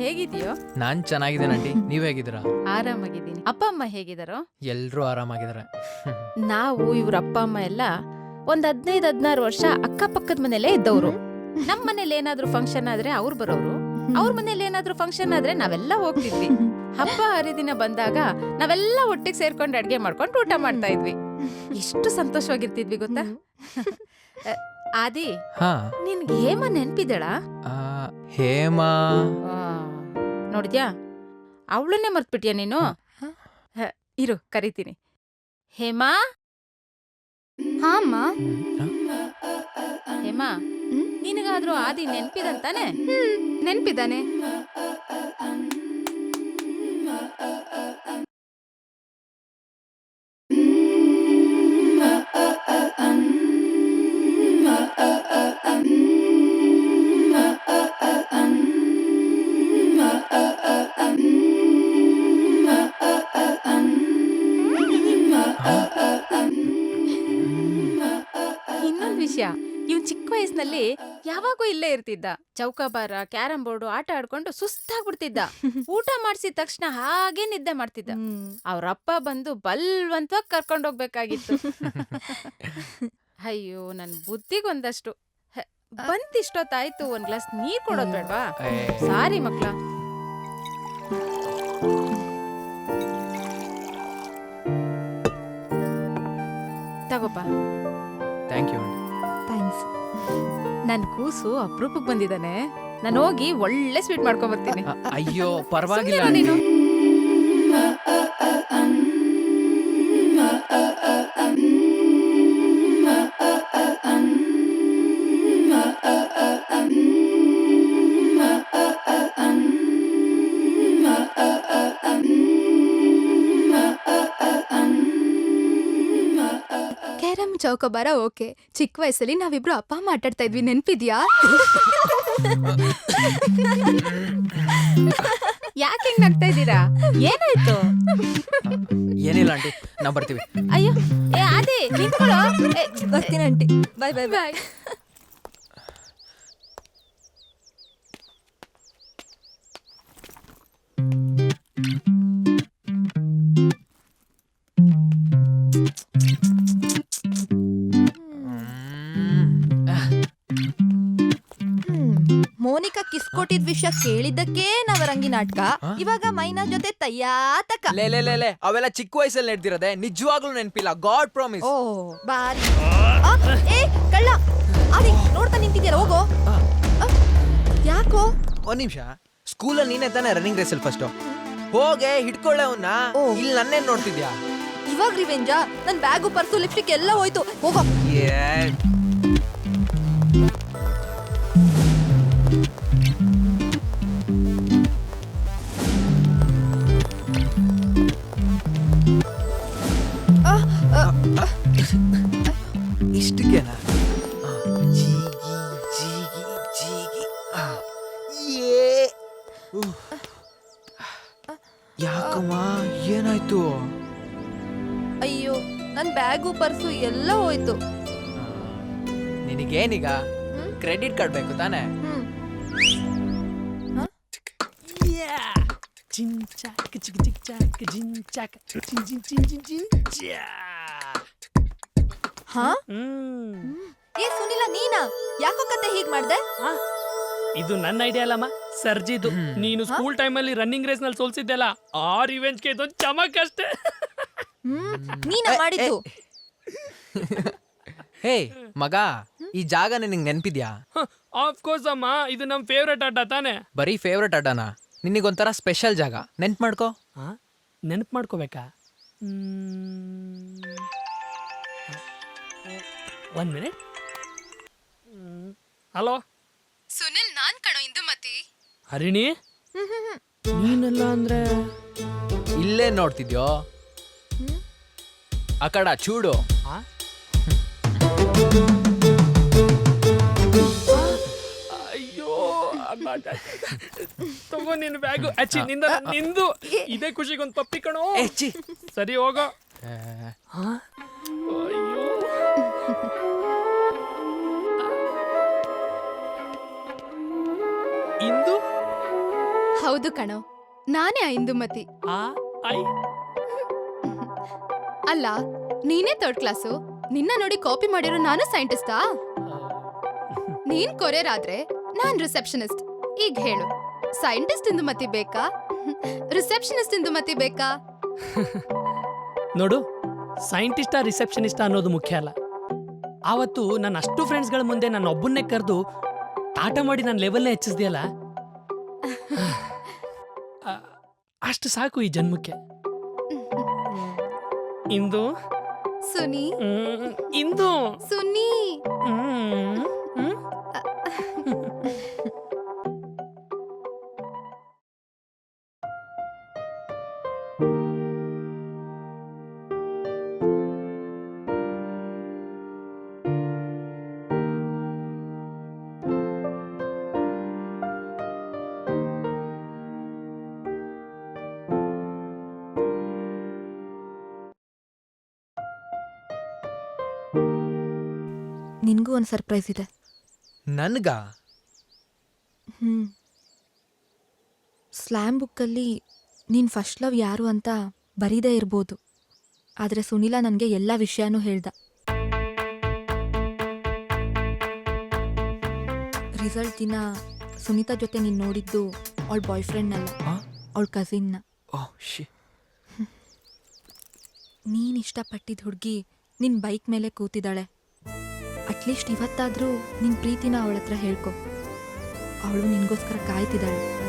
ಹೇಗಿದೆಯೋ ನಾನ್ ಚೆನ್ನಾಗಿದ್ದೇನೆ ಆಂಟಿ. ನೀವ್ ಹೇಗಿದ್ದೀರಾ? ಆರಾಮಾಗಿದ್ದೀನಿ. ಅಪ್ಪ ಅಮ್ಮ ಹೇಗಿದಾರೋ? ಎಲ್ರೂ ಆರಾಮಾಗಿದ್ದಾರೆ. ನಾವು ಇವ್ರ ಅಪ್ಪ ಅಮ್ಮ ಎಲ್ಲ ಒಂದ್ ಹದಿನೈದು ಹದಿನಾರು ವರ್ಷ ಅಕ್ಕಪಕ್ಕದ ಮನೆಯಲ್ಲೇ ಇದ್ದವ್ರು. ನಮ್ ಮನೇಲಿ ಏನಾದ್ರೂ ಫಂಕ್ಷನ್ ಆದ್ರೆ ಅವ್ರು ಬರೋರು ಅವ್ರ ಮನೇಲಿ ಏನಾದ್ರೂ ಫಂಕ್ಷನ್ ಆದ್ರೆ ನಾವೆಲ್ಲ ಹೋಗ್ತಿದ್ವಿ. ಹಬ್ಬ ಹರಿದಿನ ಬಂದಾಗ ನಾವೆಲ್ಲ ಒಟ್ಟಿಗೆ ಸೇರ್ಕೊಂಡು ಅಡ್ಗೆ ಮಾಡ್ಕೊಂಡು ಊಟ ಮಾಡ್ತಾ ಇದ್ವಿ. ಎಷ್ಟು ಸಂತೋಷವಾಗಿರ್ತಿದ್ವಿ ಗೊತ್ತಾ? ಆದಿ ಹಾ. ನಿನ್ಗೆ ಹೇಮ ನೆನ್ಪಿದಳ? ಆ, ಹೇಮಾ. ನೋಡಿದ್ಯಾ? ಅವಳನ್ನೇ ಮರ್ತ್ಬಿಟ್ಯಾ ನೀನು? ಹ, ಇರು ಕರಿತೀನಿ. ಹೇಮಾ? ಹಾ ಅಮ್ಮ. ಹೇಮಾ ಹ್ಮ್? ನಿನಗಾದ್ರೂ ಆದಿ ನೆನ್ಪಿದಂತಾನೆ? ಹ್ಮ್ ನೆನ್ಪಿದ್ದಾನೆ ಇರ್ತಿದ್ದ. ಚೌಕಾಬಾರ ಕ್ಯಾರಂ ಬೋರ್ಡು ಆಟ ಆಡ್ಕೊಂಡು ಸುಸ್ತಾಗ್ಬಿಡ್ತಿದ್ದ. ಊಟ ಮಾಡಿಸಿದ ತಕ್ಷಣ ಹಾಗೆ ನಿದ್ದೆ ಮಾಡ್ತಿದ್ದ. ಅವ್ರಪ್ಪ ಬಂದು ಬಲ್ವಂತವಾಗಿ ಕರ್ಕೊಂಡೋಗ್ಬೇಕಾಗಿತ್ತು ಅಯ್ಯೋ ನನ್ ಬುದ್ಧಿಗೊಂದಷ್ಟು. ಬಂತಿಷ್ಟೊತ್ತಾಯ್ತು ಒಂದ್ ಗ್ಲಾಸ್ ನೀರ್ ಕೊಡೋದ್ ಬೇಡ್ವಾ? ಸಾರಿ ಮಕ್ಳ. ತಗೋಪ್ಪ. ಥ್ಯಾಂಕ್ ಯು ಥ್ಯಾಂಕ್ಸ್ ನನ್ ಕೂಸು ಅಪ್ರೂಪಕ್ ಬಂದಿದ್ದಾನೆ. ನಾನು ಹೋಗಿ ಒಳ್ಳೆ ಸ್ವೀಟ್ ಮಾಡ್ಕೊಂಡ್ ಬರ್ತೀನಿ. ಅಯ್ಯೋ ಪರವಾಗಿಲ್ಲ. ನೀನು. ಚೌಕಬಾರ ಓಕೆ. ಚಿಕ್ಕ ವಯಸ್ಸಲ್ಲಿ ನಾವಿಬ್ರು ಅಪ್ಪ ಅಮ್ಮ ಮಾತಾಡ್ತಾ ಇದ್ವಿ. ನೆನ್ಪಿದ್ಯಾ? ಯಾಕೆ ಹಿಂಗ್ ನಗ್ತಾ ಇದ್ದೀರಾ? ಏನಾಯ್ತು? ಏನಿಲ್ಲ ಆಂಟಿ ನಾವ್ ಬರ್ತೀವಿ. ಅಯ್ಯೋ ಏ ಆದಿ ನಿಂತ್ಕೊಳ್ಳೋ. ಬರ್ತೀನಿ ಆಂಟಿ. ಬಾಯ್ ಬಾಯ್ ಬಾಯ್. ಕೊಟ್ಟಿದ್ ವಿಷಯ ಕೇಳಿದ್ದಕ್ಕೆ ನವರಂಗಿ ನಾಟಕ. ಇವಾಗ ಮೈನಾ ಜೊತೆ ತಯ್ಯಾತಕ ಲೇ ಲೇ ಲೇ ಲೇ ಅವೆಲ್ಲ ಚಿಕ್ಕ ವಯಸ್ಸಲ್ಲಿ ನಡೆದಿರೋದೆ. ನಿಜವಾಗ್ಲೂ ನೆನಪಿಲ್ಲ. ಗಾಡ್ ಪ್ರಾಮಿಸ್ ಓ ಬಾರಿ. ಆ, ಏ ಕಳ್ಳ. ಅದೇ ನೋಡ್ತಾ ನಿಂತಿದ್ಯಲ್ಲ ಹೋಗೋ. ಆ, ಯಾಕೋ? ಒಂದ್ ನಿಮಿಷ. ಸ್ಕೂಲಲ್ಲಿ ನೀನೇ ತಾನೇ ರನ್ನಿಂಗ್ ರೇಸಲ್ಲಿ ಫಸ್ಟ್ ಹೋಗೆ ಹಿಡ್ಕೊಳ್ಳೆ ಅವನ್ನ ಓ. ಇಲ್ಲಿ ನನ್ನೇನ್ ನೋಡ್ತಿದ್ಯಾ? ಇವಾಗ ರಿವೆಂಜಾ ನನ್ ಬ್ಯಾಗು ಪರ್ಸು ಲಿಪ್ಸ್ಟಿಕ್ ಎಲ್ಲ ಹೋಯ್ತು. ಹೋಗೋ. ಬ್ಯಾಗು ಪರ್ಸು ಎಲ್ಲ ಹೋಯ್ತು. ನಿನಗೇನೀಗ? ಹ್ಮ್? ಕ್ರೆಡಿಟ್ ಕಾರ್ಡ್ ಬೇಕು ತಾನೆ? ಹ್ಮ್. Chin chak, chik chik chak, jin chak, chin chin chin chin chin. ಹಾ? ಹ್ಮ್. ಏ ಸುನಿಲ ನೀನಾ? ಯಾಕೋ ಕತೆ ಹೀಗ್ ಮಾಡ್ದೆ? ಆ, ಇದು ನನ್ನ ಐಡಿಯಾ ಅಲ್ಲಮ್ಮ. ಸರ್ಜಿದು. ನೀನು ಸ್ಕೂಲ್ ಟೈಮಲ್ಲಿ ರನ್ನಿಂಗ್ ರೇಸ್ನಲ್ಲಿ ಸೋಲ್ಸಿದ್ದೆಲ್ಲ. ಆ ರಿವೆಂಜ್ಗೆ ಇದೊಂದು ಚಮಕ್ ಅಷ್ಟೇ. ಹ್ಮ್? ನೀನಾ ಮಾಡಿದ್ದು. ಹೇ ಮಗ ಈ ಜಾಗ ನಿನಗೆ ನೆನ್ಪಿದ್ಯಾ? ಆಫ್ ಕೋರ್ಸ್ ಅಮ್ಮ ಇದು ನಮ್ ಫೇವ್ರೆಟ್ ಆಟ ತಾನೆ. ಬರೀ ಫೇವ್ರೆಟ್ ಅಡ್ಡನ? ನಿನಗೊಂಥರ ಸ್ಪೆಷಲ್ ಜಾಗ ನೆನ್ಪು ಮಾಡ್ಕೋ. ನೆನಪು ಮಾಡ್ಕೋಬೇಕಾ? ಒಂದ್ ಮಿನಿಟ್. ಹಲೋ? ಸುನಿಲ್ ನಾನ್ ಕಣೋ ಇಂದುಮತಿ ಹರಿಣಿ? ನೀನಲ್ಲ ಅಂದ್ರೆ? ಇಲ್ಲೇ ನೋಡ್ತಿದ್ಯೋ? ಆ చూడు ಚೂಡು. ಆ? ಅಯ್ಯೋ ಅಮ್ಮ, ತಗೋ ನಿನ್ ಬ್ಯಾಗು. ಅಚ್ಚಿ ನಿಂದ ನಿಂದು ಇದೇ ಖುಷಿಗೊಂದು ಪಪ್ಪಿ ಕಣೋ. ಸರಿ ಹೋಗೋ. ಅಯ್ಯೋ. ಇಂದು? ಹೌದು ಕಣೋ. ನಾನೇ ಆ ಇಂದುಮತಿ. ಆ ಐ. ಅಲ್ಲ, ನೀನೇ ಥರ್ಡ್ ಕ್ಲಾಸು ನಿನ್ನ ನೋಡಿ ಕಾಪಿ ಮಾಡಿರೋ ನಾನು ಸೈಂಟಿಸ್ಟಾ ನೀನ್ ಕೊರಿಯರ್ ಆದ್ರೆ ನಾನ್ ರಿಸೆಪ್ಷನಿಸ್ಟ್ ಈಗ ಹೇಳು ಸೈಂಟಿಸ್ಟ್ ಇಂದುಮತಿ ಬೇಕಾ? ರಿಸೆಪ್ಷನಿಸ್ಟ್ ಇಂದುಮತಿ ಬೇಕಾ? ನೋಡು ಸೈಂಟಿಸ್ಟಾ ರಿಸೆಪ್ಷನಿಸ್ಟಾ ಅನ್ನೋದು ಮುಖ್ಯ ಅಲ್ಲ. ಆವತ್ತು ನನ್ನ ಅಷ್ಟು ಫ್ರೆಂಡ್ಸ್ಗಳ ಮುಂದೆ ನನ್ನ ಒಬ್ಬನ್ನೇ ಕರೆದು ಆಟ ಮಾಡಿ ನನ್ನ ಲೆವೆಲ್ನೇ ಹೆಚ್ಚಿಸ್ದೆಯಲ್ಲ? ಅಷ್ಟು ಸಾಕು ಈ ಜನ್ಮಕ್ಕೆ. ಇಂದು ಸುನಿ ಮ್, ಇಂದು ಸುನಿ ಮ್, ಮ್. ನಿನ್ಗೂ ಒಂದು ಸರ್ಪ್ರೈಸ್ ಇದೆ. ನನ್ಗ? ಹ್ಮ್. ಸ್ಲ್ಯಾಮ್ ಬುಕ್ಕಲ್ಲಿ ನೀನ್ ಫಸ್ಟ್ ಲವ್ ಯಾರು ಅಂತ ಬರೀದೇ ಇರ್ಬೋದು. ಆದ್ರೆ ಸುನಿಲ ನನಗೆ ಎಲ್ಲ ವಿಷಯನೂ ಹೇಳ್ದ. ರಿಸಲ್ಟ್ ದಿನ ಸುನೀತಾ ಜೊತೆ ನೀನ್ ನೋಡಿದ್ದು ಅವಳ ಬಾಯ್ ಫ್ರೆಂಡ್ನಲ್ಲ ಆ? ಅವಳ ಕಸಿನ್ ಓ ಶಿ. ನೀನು ಇಷ್ಟಪಟ್ಟಿದ್ದ ಹುಡುಗಿ ನಿನ್ನ ಬೈಕ್ ಮೇಲೆ ಕೂತಿದ್ದಾಳೆ. ಅಟ್ಲೀಸ್ಟ್ ಇವತ್ತಾದ್ರೂ ನಿನ್ ಪ್ರೀತಿನ ಅವಳ ಹತ್ರ ಹೇಳ್ಕೊ. ಅವಳು ನಿನ್ಗೋಸ್ಕರ ಕಾಯ್ತಿದ್ದಾಳೆ.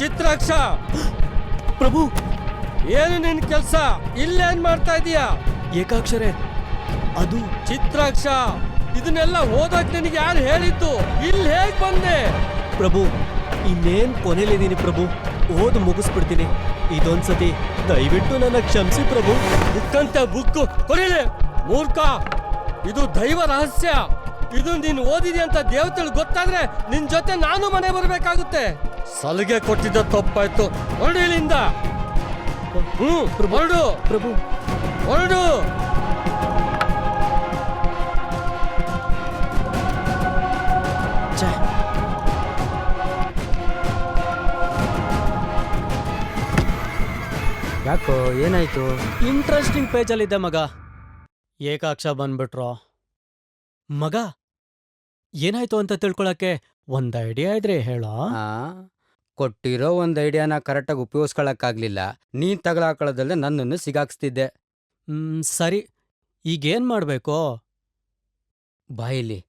ಚಿತ್ರಾಕ್ಷ. ಪ್ರಭು! ಏನು ನಿನ್ ಕೆಲ್ಸ? ಇಲ್ಲೇನ್ ಮಾಡ್ತಾ ಇದೀಯಾ? ಏಕಾಕ್ಷರೆ ಅದು ಚಿತ್ರಾಕ್ಷ. ಇದನ್ನೆಲ್ಲ ಓದಕ್ ನಿನಗೆ ಯಾರು ಹೇಳಿದ್ದು? ಇಲ್ಲಿ ಹೇಗ್ ಬಂದೆ? ಪ್ರಭು ಇನ್ನೇನ್ ಕೊನೆಲಿದ್ದೀನಿ ಪ್ರಭು. ಓದ್ ಮುಗಿಸ್ಬಿಡ್ತೀನಿ. ಇದೊಂದ್ಸತಿ ದಯವಿಟ್ಟು ನನ್ನ ಕ್ಷಮಿಸಿ ಪ್ರಭು. ಬುಕ್ ಅಂತ ಬುಕ್ ಕೊಡಿಲೆ ಮೂರ್ಖ. ಇದು ದೈವ ರಹಸ್ಯ. ಇದು ನೀನ್ ಓದಿದೆ ಅಂತ ದೇವತೆಗಳು ಗೊತ್ತಾದ್ರೆ ನಿನ್ ಜೊತೆ ನಾನು ಮನೆ ಬರಬೇಕಾಗುತ್ತೆ. ಸಲಿಗೆ ಕೊಟ್ಟಿದ್ದ ತಪ್ಪಾಯ್ತು. ಹೊರಡು ಇಲ್ಲಿಂದ. ಹ್ಮ್ ಹೊರಡು. ಪ್ರಭು. ಹೊರಡು. ಛೆ, ಯಾಕೋ ಏನಾಯ್ತು? ಇಂಟ್ರೆಸ್ಟಿಂಗ್ ಪೇಜಲ್ಲಿದ್ದೆ ಮಗ. ಏಕಾಕ್ಷ ಬಂದ್ಬಿಟ್ರೋ. ಮಗ? ಏನಾಯ್ತು ಅಂತ ತಿಳ್ಕೊಳಕ್ಕೆ ಒಂದ್ ಐಡಿಯಾ ಇದ್ರೆ ಹೇಳೋ? ಆ ಕೊಟ್ಟಿರೋ ಒಂದ್ ಐಡಿಯಾನ ಕರೆಕ್ಟಾಗಿ ಉಪಯೋಗಿಸ್ಕೊಳಕ್ಕಾಗ್ಲಿಲ್ಲ. ನೀನ್ ತಗಲಾಕೊಳ್ಳೋದಲ್ಲ ನನ್ನನ್ನು ಸಿಗಾಕ್ಸ್ತಿದ್ದೆ. ಹ್ಮ್ ಸರಿ. ಈಗೇನ್ ಮಾಡ್ಬೇಕು? ಬಾಯಿಲಿ